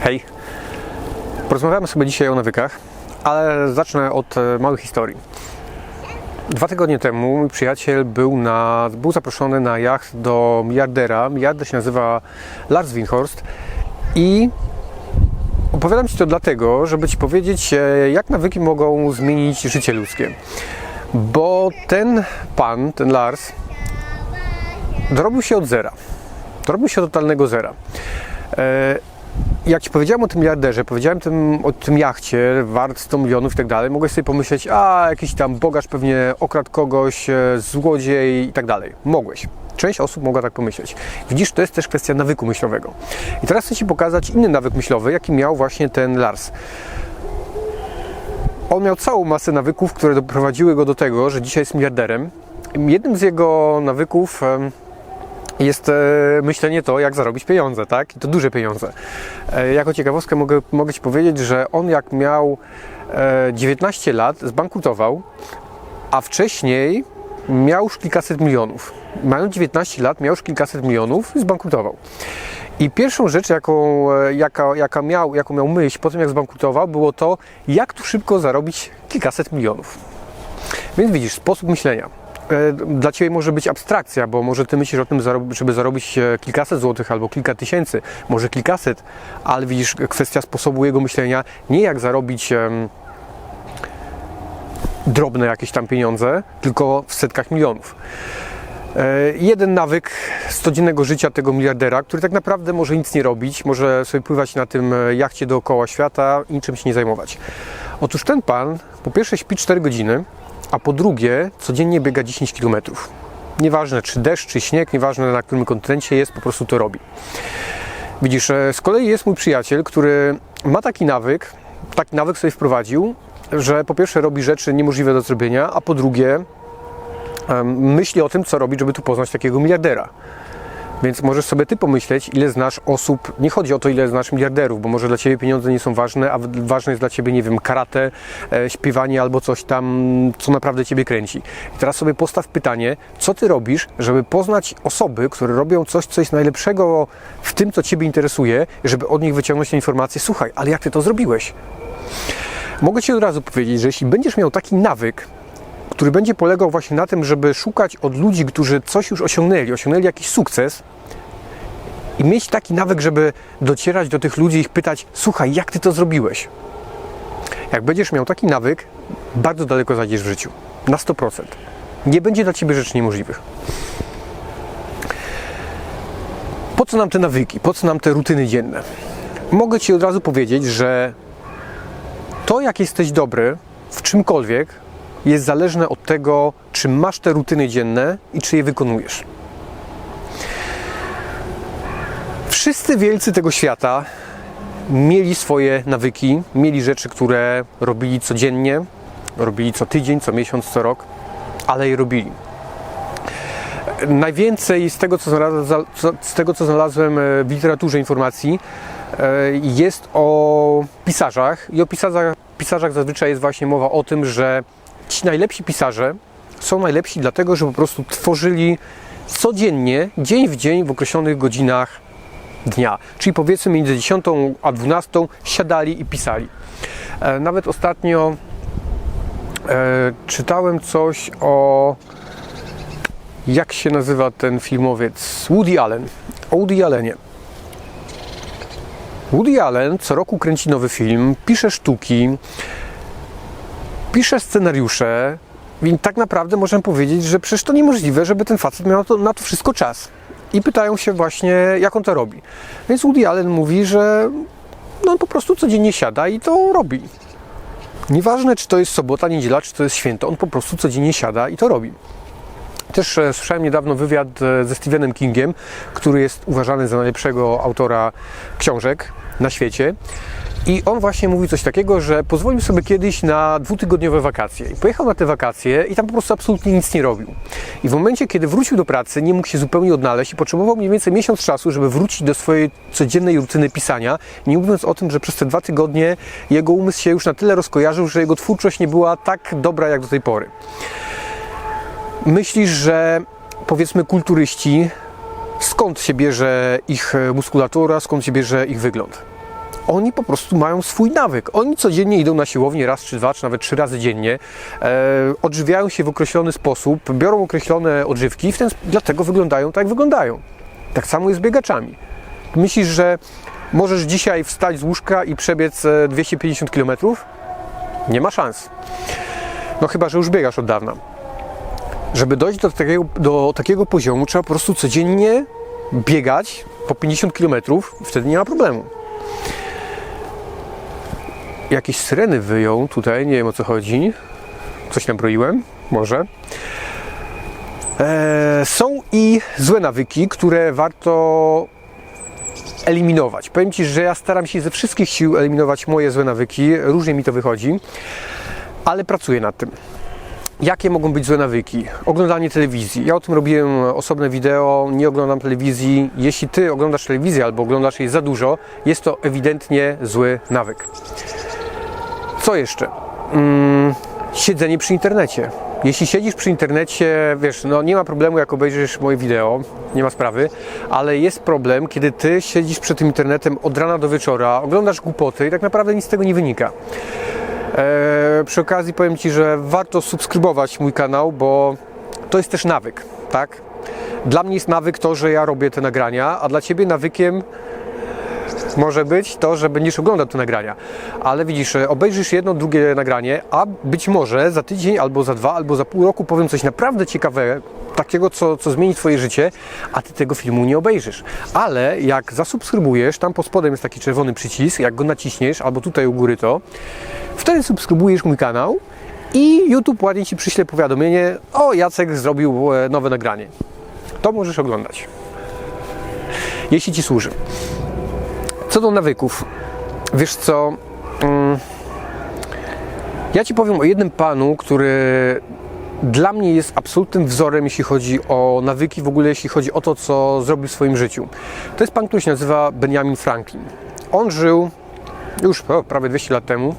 Hej. Porozmawiamy sobie dzisiaj o nawykach, ale zacznę od e, małej historii. Dwa tygodnie temu mój przyjaciel był, na, był zaproszony na jacht do miliardera. Miliarder się nazywa Lars Winhorst i opowiadam Ci to dlatego, żeby Ci powiedzieć, e, jak nawyki mogą zmienić życie ludzkie. Bo ten pan, ten Lars, dorobił się od zera. Dorobił się od totalnego zera. E, jak Ci powiedziałem o tym miliarderze, powiedziałem tym, o tym jachcie wart 100 milionów i tak dalej, mogłeś sobie pomyśleć, a jakiś tam bogacz pewnie okradł kogoś, e, złodziej i tak dalej. Mogłeś. Część osób mogła tak pomyśleć. Widzisz, to jest też kwestia nawyku myślowego. I teraz chcę Ci pokazać inny nawyk myślowy, jaki miał właśnie ten Lars. On miał całą masę nawyków, które doprowadziły go do tego, że dzisiaj jest miliarderem. Jednym z jego nawyków jest e, myślenie to, jak zarobić pieniądze, tak? I to duże pieniądze. E, jako ciekawostkę mogę, mogę Ci powiedzieć, że on jak miał e, 19 lat, zbankrutował, a wcześniej miał już kilkaset milionów. Mając 19 lat, miał już kilkaset milionów i zbankrutował. I pierwszą rzecz, jaką, e, jaka, jaka miał, jaką miał myśl po tym, jak zbankrutował, było to, jak tu szybko zarobić kilkaset milionów. Więc widzisz, sposób myślenia. E, Dla Ciebie może być abstrakcja, bo może Ty myślisz o tym, żeby zarobić e, kilkaset złotych albo kilka tysięcy, może kilkaset, ale widzisz, kwestia sposobu jego myślenia, nie jak zarobić drobne jakieś tam pieniądze, tylko w setkach milionów. E, Jeden nawyk z codziennego życia tego miliardera, który tak naprawdę może nic nie robić, może sobie pływać na tym jachcie dookoła świata i niczym się nie zajmować. Otóż ten pan po pierwsze śpi 4 godziny, a po drugie codziennie biega 10 km. Nieważne czy deszcz, czy śnieg, nieważne na którym kontynencie jest, po prostu to robi. Widzisz, e, z kolei jest mój przyjaciel, który ma taki nawyk, taki nawyk sobie wprowadził, że po pierwsze robi rzeczy niemożliwe do zrobienia, a po drugie myśli o tym, co robić, żeby tu poznać takiego miliardera. Więc możesz sobie ty pomyśleć, ile znasz osób. Nie chodzi o to, ile znasz miliarderów, bo może dla ciebie pieniądze nie są ważne, a ważne jest dla ciebie, nie wiem, karate, e, śpiewanie albo coś tam, co naprawdę ciebie kręci. I teraz sobie postaw pytanie, co ty robisz, żeby poznać osoby, które robią coś, co jest najlepszego w tym, co ciebie interesuje, żeby od nich wyciągnąć te informacje. Słuchaj, ale jak ty to zrobiłeś? Mogę ci od razu powiedzieć, że jeśli będziesz miał taki nawyk, który będzie polegał właśnie na tym, żeby szukać od ludzi, którzy coś już osiągnęli, osiągnęli jakiś sukces i mieć taki nawyk, żeby docierać do tych ludzi i ich pytać, słuchaj, jak ty to zrobiłeś? Jak będziesz miał taki nawyk, bardzo daleko zajdziesz w życiu. Na 100%. Nie będzie dla ciebie rzeczy niemożliwych. Po co nam te nawyki? Po co nam te rutyny dzienne? Mogę ci od razu powiedzieć, że to, jak jesteś dobry w czymkolwiek, jest zależne od tego, czy masz te rutyny dzienne i czy je wykonujesz. Wszyscy wielcy tego świata mieli swoje nawyki, mieli rzeczy, które robili codziennie, robili co tydzień, co miesiąc, co rok, ale je robili. Najwięcej z tego, co znalazłem, z tego, co znalazłem e, w literaturze informacji, e, jest o pisarzach i o pisarzach, pisarzach zazwyczaj jest właśnie mowa o tym, że ci najlepsi pisarze są najlepsi dlatego, że po prostu tworzyli codziennie, dzień w dzień w określonych godzinach dnia. Czyli powiedzmy między 10 a 12 siadali i pisali. E, Nawet ostatnio e, czytałem coś o jak się nazywa ten filmowiec? Woody Allen. O Woody Allenie. Woody Allen co roku kręci nowy film, pisze sztuki, pisze scenariusze i tak naprawdę możemy powiedzieć, że przecież to niemożliwe, żeby ten facet miał to, na to wszystko czas. I pytają się właśnie, jak on to robi. Więc Woody Allen mówi, że no on po prostu codziennie siada i to robi. Nieważne, czy to jest sobota, niedziela, czy to jest święto, on po prostu codziennie siada i to robi. Też e, słyszałem niedawno wywiad e, ze Stephenem Kingiem, który jest uważany za najlepszego autora książek na świecie. I on właśnie mówi coś takiego, że pozwolił sobie kiedyś na dwutygodniowe wakacje. I pojechał na te wakacje i tam po prostu absolutnie nic nie robił. I w momencie, kiedy wrócił do pracy, nie mógł się zupełnie odnaleźć i potrzebował mniej więcej miesiąc czasu, żeby wrócić do swojej codziennej rutyny pisania. Nie mówiąc o tym, że przez te dwa tygodnie jego umysł się już na tyle rozkojarzył, że jego twórczość nie była tak dobra jak do tej pory. Myślisz, że powiedzmy kulturyści, skąd się bierze ich muskulatura, skąd się bierze ich wygląd? Oni po prostu mają swój nawyk. Oni codziennie idą na siłownię raz czy dwa, czy nawet trzy razy dziennie, e, odżywiają się w określony sposób, biorą określone odżywki i w ten, dlatego wyglądają tak, jak wyglądają. Tak samo jest z biegaczami. Myślisz, że możesz dzisiaj wstać z łóżka i przebiec e, 250 km? Nie ma szans. No chyba, że już biegasz od dawna. Żeby dojść do takiego, do takiego poziomu, trzeba po prostu codziennie biegać po 50 km wtedy nie ma problemu. Jakieś syreny wyją tutaj, nie wiem o co chodzi. Coś nabroiłem, może. Eee, są i złe nawyki, które warto eliminować. Powiem Ci, że ja staram się ze wszystkich sił eliminować moje złe nawyki. Różnie mi to wychodzi, ale pracuję nad tym. Jakie mogą być złe nawyki? Oglądanie telewizji. Ja o tym robiłem osobne wideo, nie oglądam telewizji. Jeśli Ty oglądasz telewizję albo oglądasz jej za dużo, jest to ewidentnie zły nawyk. Co jeszcze? Mm, siedzenie przy internecie. Jeśli siedzisz przy internecie, wiesz, no nie ma problemu jak obejrzysz moje wideo, nie ma sprawy, ale jest problem, kiedy ty siedzisz przed tym internetem od rana do wieczora, oglądasz głupoty i tak naprawdę nic z tego nie wynika. Eee, przy okazji powiem Ci, że warto subskrybować mój kanał, bo to jest też nawyk, tak? Dla mnie jest nawyk to, że ja robię te nagrania, a dla Ciebie nawykiem może być to, że będziesz oglądał te nagrania. Ale widzisz, e, obejrzysz jedno, drugie nagranie, a być może za tydzień, albo za dwa, albo za pół roku powiem coś naprawdę ciekawego, takiego, co, co zmieni Twoje życie, a Ty tego filmu nie obejrzysz. Ale jak zasubskrybujesz, tam pod spodem jest taki czerwony przycisk, jak go naciśniesz, albo tutaj u góry to, wtedy subskrybujesz mój kanał i YouTube ładnie Ci przyśle powiadomienie, o Jacek zrobił e, nowe nagranie. To możesz oglądać. Jeśli Ci służy. Co do nawyków, wiesz co? mm, Ja ci powiem o jednym panu, który dla mnie jest absolutnym wzorem, jeśli chodzi o nawyki, w ogóle jeśli chodzi o to, co zrobił w swoim życiu. To jest pan, który się nazywa Benjamin Franklin. On żył już prawie 200 lat temu,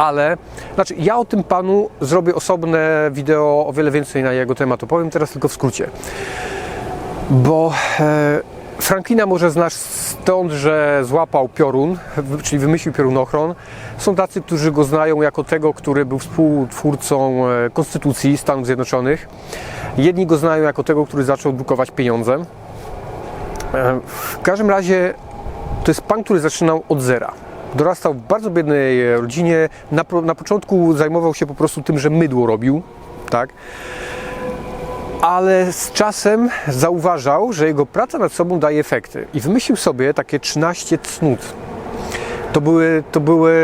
ale znaczy ja o tym panu zrobię osobne wideo, o wiele więcej na jego temat opowiem, teraz tylko w skrócie. Bo e, Franklina może znasz stąd, że złapał piorun, czyli wymyślił piorunochron. Są tacy, którzy go znają jako tego, który był współtwórcą e, Konstytucji Stanów Zjednoczonych. Jedni go znają jako tego, który zaczął drukować pieniądze. E, W każdym razie to jest pan, który zaczynał od zera. Dorastał w bardzo biednej e, rodzinie. Na, na początku zajmował się po prostu tym, że mydło robił, tak? ale z czasem zauważał, że jego praca nad sobą daje efekty i wymyślił sobie takie 13 cnót. To były, to były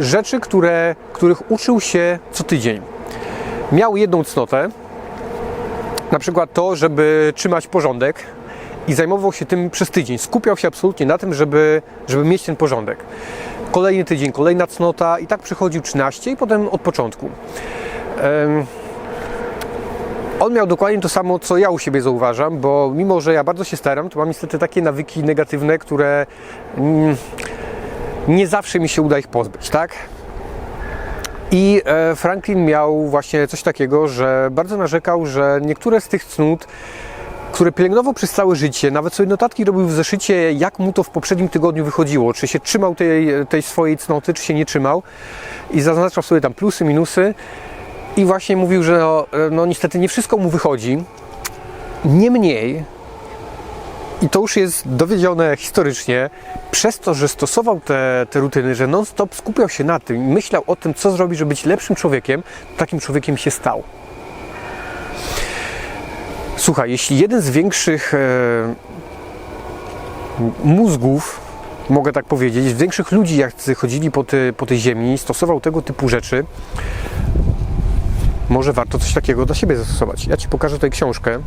rzeczy, które, których uczył się co tydzień. Miał jedną cnotę, na przykład to, żeby trzymać porządek i zajmował się tym przez tydzień. Skupiał się absolutnie na tym, żeby, żeby mieć ten porządek. Kolejny tydzień, kolejna cnota i tak przychodził 13 i potem od początku. On miał dokładnie to samo, co ja u siebie zauważam, bo mimo, że ja bardzo się staram, to mam niestety takie nawyki negatywne, które mm, nie zawsze mi się uda ich pozbyć, tak? I e, Franklin miał właśnie coś takiego, że bardzo narzekał, że niektóre z tych cnót, które pielęgnował przez całe życie, nawet sobie notatki robił w zeszycie, jak mu to w poprzednim tygodniu wychodziło, czy się trzymał tej, tej swojej cnoty, czy się nie trzymał i zaznaczał sobie tam plusy, minusy i właśnie mówił, że no, no niestety nie wszystko mu wychodzi. Niemniej, i to już jest dowiedzione historycznie, przez to, że stosował te, te rutyny, że non-stop skupiał się na tym myślał o tym, co zrobić, żeby być lepszym człowiekiem, takim człowiekiem się stał. Słuchaj, jeśli jeden z większych e, mózgów, mogę tak powiedzieć, z większych ludzi, jak chodzili po, ty, po tej ziemi, stosował tego typu rzeczy, może warto coś takiego dla siebie zastosować. Ja Ci pokażę tutaj książkę.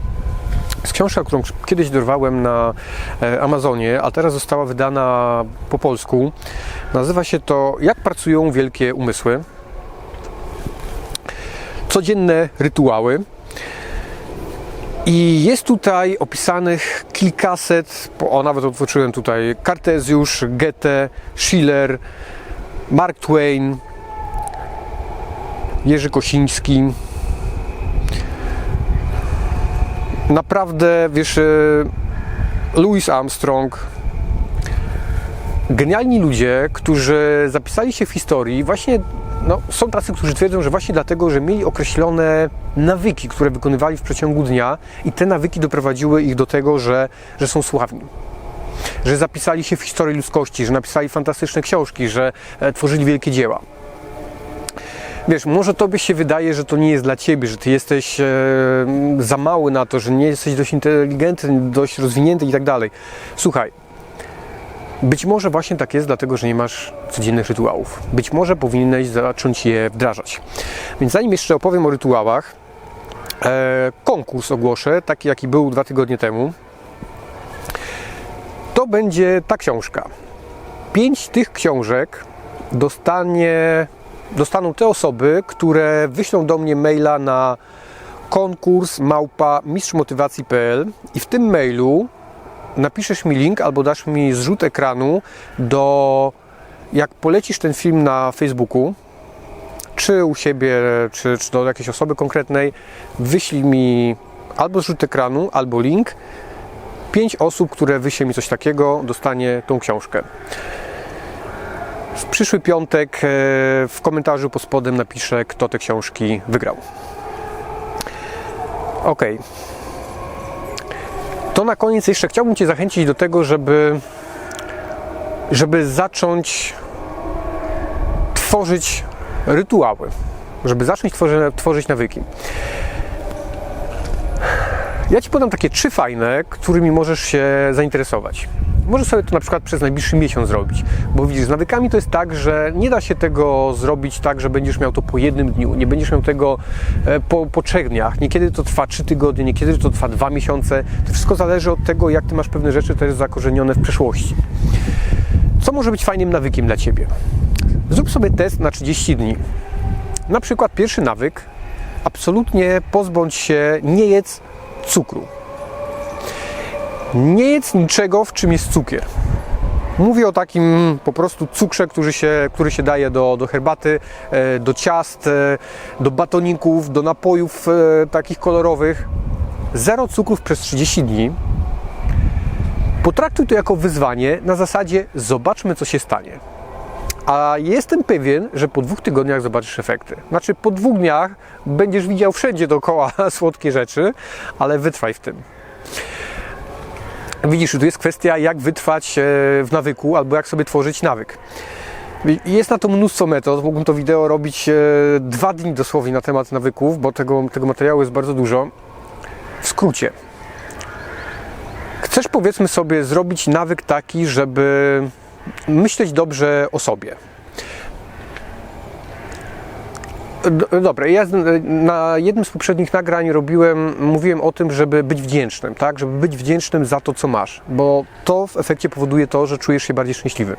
Jest książka, którą kiedyś dorwałem na e, Amazonie, a teraz została wydana po polsku. Nazywa się to Jak pracują wielkie umysły. Codzienne rytuały. I jest tutaj opisanych kilkaset, o nawet otworzyłem tutaj Kartezjusz, Goethe, Schiller, Mark Twain, Jerzy Kosiński. Naprawdę, wiesz, e, Louis Armstrong. genialni ludzie, którzy zapisali się w historii, właśnie no, są tacy, którzy twierdzą, że właśnie dlatego, że mieli określone nawyki, które wykonywali w przeciągu dnia i te nawyki doprowadziły ich do tego, że, że są sławni. Że zapisali się w historii ludzkości, że napisali fantastyczne książki, że e, tworzyli wielkie dzieła. Wiesz, może tobie się wydaje, że to nie jest dla ciebie, że ty jesteś e, za mały na to, że nie jesteś dość inteligentny, dość rozwinięty i tak dalej. Słuchaj, być może właśnie tak jest, dlatego że nie masz codziennych rytuałów. Być może powinieneś zacząć je wdrażać. Więc zanim jeszcze opowiem o rytuałach, e, konkurs ogłoszę, taki jaki był dwa tygodnie temu. To będzie ta książka. Pięć tych książek dostanie, dostaną te osoby, które wyślą do mnie maila na konkurs małpa mistrzmotywacji.pl i w tym mailu napiszesz mi link albo dasz mi zrzut ekranu do jak polecisz ten film na Facebooku, czy u siebie, czy, czy do jakiejś osoby konkretnej, wyślij mi albo zrzut ekranu, albo link. Pięć osób, które wyśle mi coś takiego, dostanie tą książkę. W przyszły piątek e, w komentarzu pod spodem napiszę, kto te książki wygrał. Ok. To na koniec jeszcze chciałbym Cię zachęcić do tego, żeby, żeby zacząć tworzyć rytuały, żeby zacząć tworzyć, tworzyć nawyki. Ja Ci podam takie trzy fajne, którymi możesz się zainteresować. Możesz sobie to na przykład przez najbliższy miesiąc zrobić, bo widzisz, z nawykami to jest tak, że nie da się tego zrobić tak, że będziesz miał to po jednym dniu, nie będziesz miał tego e, po, po trzech dniach, niekiedy to trwa trzy tygodnie, niekiedy to trwa dwa miesiące. To wszystko zależy od tego, jak Ty masz pewne rzeczy też zakorzenione w przeszłości. Co może być fajnym nawykiem dla Ciebie? Zrób sobie test na 30 dni. Na przykład pierwszy nawyk, absolutnie pozbądź się, nie jedz cukru. Nie jedz niczego, w czym jest cukier. Mówię o takim po prostu cukrze, który się, który się daje do, do herbaty, e, do ciast, e, do batoników, do napojów e, takich kolorowych. Zero cukrów przez 30 dni. Potraktuj to jako wyzwanie na zasadzie zobaczmy, co się stanie. A jestem pewien, że po dwóch tygodniach zobaczysz efekty. Znaczy, po dwóch dniach będziesz widział wszędzie dookoła słodkie rzeczy, ale wytrwaj w tym. Widzisz, tu jest kwestia, jak wytrwać e, w nawyku, albo jak sobie tworzyć nawyk. Jest na to mnóstwo metod. Mógłbym to wideo robić e, dwa dni dosłownie na temat nawyków, bo tego, tego materiału jest bardzo dużo. W skrócie. Chcesz powiedzmy sobie zrobić nawyk taki, żeby myśleć dobrze o sobie. Dobra, ja na jednym z poprzednich nagrań robiłem, mówiłem o tym, żeby być wdzięcznym, tak? Żeby być wdzięcznym za to, co masz, bo to w efekcie powoduje to, że czujesz się bardziej szczęśliwy.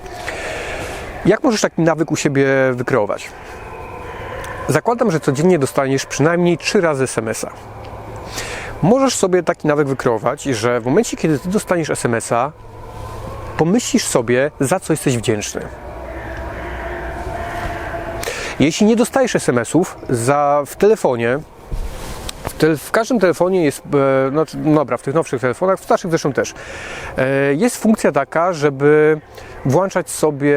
Jak możesz taki nawyk u siebie wykreować? Zakładam, że codziennie dostaniesz przynajmniej 3 razy SMS-a. Możesz sobie taki nawyk wykreować, że w momencie, kiedy ty dostaniesz SMS-a, pomyślisz sobie, za co jesteś wdzięczny. Jeśli nie dostajesz SMS-ów w telefonie, w, te, w każdym telefonie jest, e, no, dobra, w tych nowszych telefonach, w starszych zresztą też, e, jest funkcja taka, żeby włączać sobie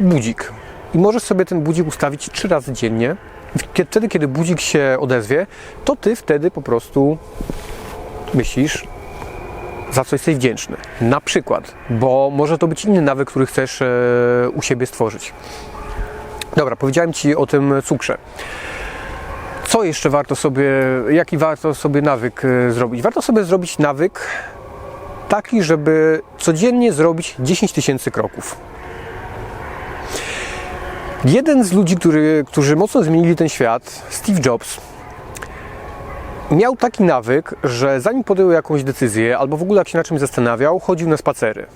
budzik. I możesz sobie ten budzik ustawić trzy razy dziennie. Wtedy, kiedy budzik się odezwie, to ty wtedy po prostu myślisz, za co jesteś wdzięczny. Na przykład, bo może to być inny nawyk, który chcesz e, u siebie stworzyć. Dobra, powiedziałem Ci o tym cukrze. Co jeszcze warto sobie, jaki warto sobie nawyk e, zrobić? Warto sobie zrobić nawyk taki, żeby codziennie zrobić 10 tysięcy kroków. Jeden z ludzi, który, którzy mocno zmienili ten świat, Steve Jobs, miał taki nawyk, że zanim podjął jakąś decyzję, albo w ogóle jak się na czymś zastanawiał, chodził na spacery.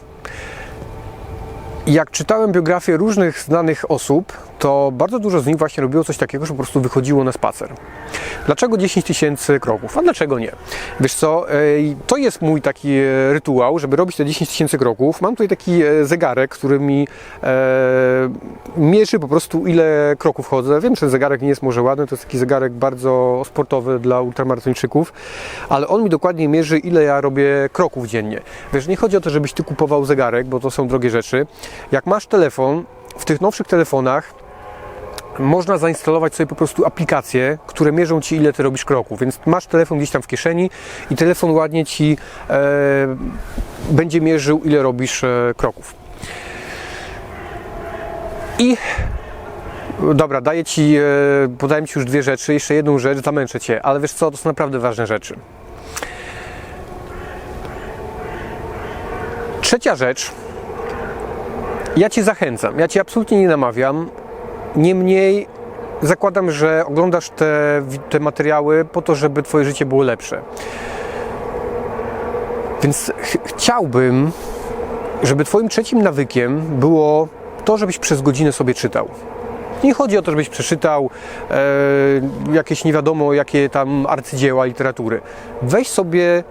Jak czytałem biografię różnych znanych osób, to bardzo dużo z nich właśnie robiło coś takiego, że po prostu wychodziło na spacer. Dlaczego 10 tysięcy kroków? A dlaczego nie? Wiesz co, to jest mój taki e, rytuał, żeby robić te 10 tysięcy kroków. Mam tutaj taki e, zegarek, który mi e, mierzy po prostu ile kroków chodzę. Wiem, że ten zegarek nie jest może ładny, to jest taki zegarek bardzo sportowy dla ultramaratończyków, ale on mi dokładnie mierzy ile ja robię kroków dziennie. Wiesz, nie chodzi o to, żebyś ty kupował zegarek, bo to są drogie rzeczy. Jak masz telefon, w tych nowszych telefonach można zainstalować sobie po prostu aplikacje, które mierzą Ci ile Ty robisz kroków, więc masz telefon gdzieś tam w kieszeni i telefon ładnie Ci e, będzie mierzył ile robisz e, kroków. I dobra, daję Ci, e, podałem Ci już dwie rzeczy, jeszcze jedną rzecz, zamęczę Cię, ale wiesz co, to są naprawdę ważne rzeczy. Trzecia rzecz, ja Cię zachęcam, ja Cię absolutnie nie namawiam, Niemniej zakładam, że oglądasz te, te materiały po to, żeby Twoje życie było lepsze. Więc ch chciałbym, żeby Twoim trzecim nawykiem było to, żebyś przez godzinę sobie czytał. Nie chodzi o to, żebyś przeczytał e, jakieś nie wiadomo jakie tam arcydzieła literatury. Weź sobie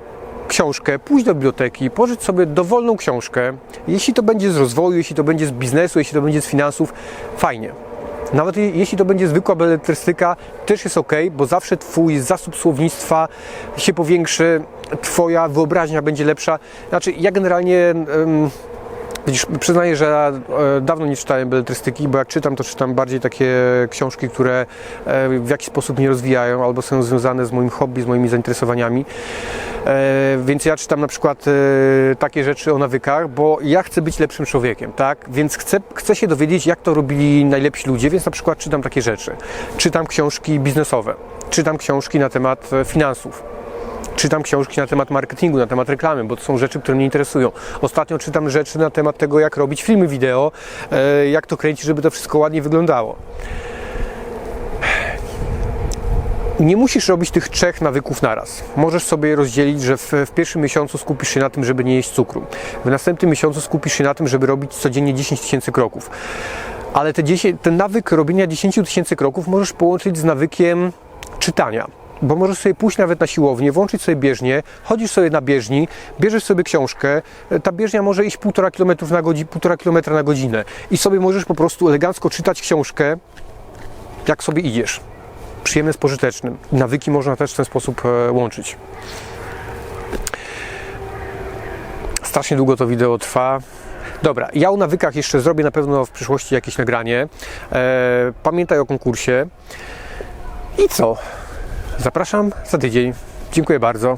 książkę, pójdź do biblioteki, pożycz sobie dowolną książkę. Jeśli to będzie z rozwoju, jeśli to będzie z biznesu, jeśli to będzie z finansów, fajnie. Nawet jeśli to będzie zwykła beletrystyka, też jest ok, bo zawsze Twój zasób słownictwa się powiększy, Twoja wyobraźnia będzie lepsza. Znaczy, ja generalnie. Widzisz, przyznaję, że e, dawno nie czytałem beletrystyki, bo jak czytam, to czytam bardziej takie książki, które e, w jakiś sposób mnie rozwijają albo są związane z moim hobby, z moimi zainteresowaniami. E, więc ja czytam na przykład takie rzeczy o nawykach, bo ja chcę być lepszym człowiekiem, tak? Więc chcę, chcę się dowiedzieć, jak to robili najlepsi ludzie, więc na przykład czytam takie rzeczy. Czytam książki biznesowe, czytam książki na temat finansów czytam książki na temat marketingu, na temat reklamy, bo to są rzeczy, które mnie interesują. Ostatnio czytam rzeczy na temat tego, jak robić filmy wideo, e, jak to kręcić, żeby to wszystko ładnie wyglądało. Nie musisz robić tych trzech nawyków naraz. Możesz sobie rozdzielić, że w, w, pierwszym miesiącu skupisz się na tym, żeby nie jeść cukru. W następnym miesiącu skupisz się na tym, żeby robić codziennie 10 tysięcy kroków. Ale te 10, ten nawyk robienia 10 tysięcy kroków możesz połączyć z nawykiem czytania bo możesz sobie pójść nawet na siłownię, włączyć sobie bieżnię, chodzisz sobie na bieżni, bierzesz sobie książkę, ta bieżnia może iść 1,5 km na godzinę, 1,5 km na godzinę i sobie możesz po prostu elegancko czytać książkę, jak sobie idziesz. Przyjemne z pożytecznym. Nawyki można też w ten sposób e, łączyć. Strasznie długo to wideo trwa. Dobra, ja o nawykach jeszcze zrobię na pewno w przyszłości jakieś nagranie. E, pamiętaj o konkursie. I co? Zapraszam za tydzień. Dziękuję bardzo.